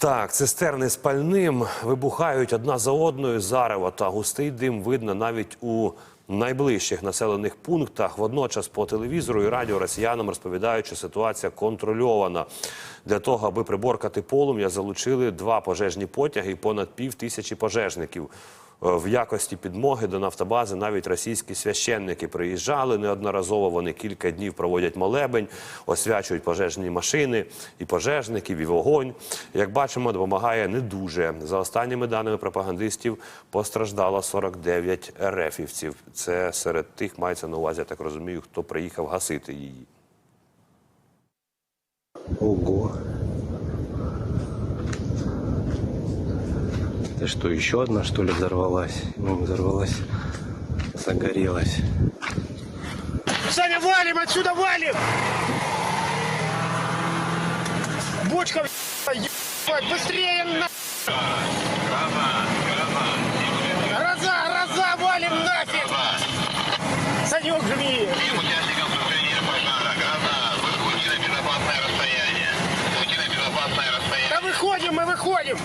Так, цистерни з пальним вибухають одна за одною зарево та густий дим видно навіть у найближчих населених пунктах. Водночас по телевізору і радіо росіянам розповідають, що ситуація контрольована. Для того, аби приборкати полум'я, залучили два пожежні потяги і понад пів тисячі пожежників. Е, В якості підмоги до нафтобази навіть російські священники приїжджали неодноразово. Вони кілька днів проводять молебень, освячують пожежні машини і пожежників, і вогонь. Як бачимо, допомагає не дуже. За останніми даними пропагандистів постраждало 49 рефівців. Це серед тих мається на увазі, я так розумію, хто приїхав гасити її. Ого. Это что, еще одна, что ли, взорвалась? Ну, взорвалась, загорелась. Саня, валим отсюда, валим! Бочка, ебать, быстрее на... Гроза, гроза, валим нафиг! Санек, жми! Да выходим, мы выходим!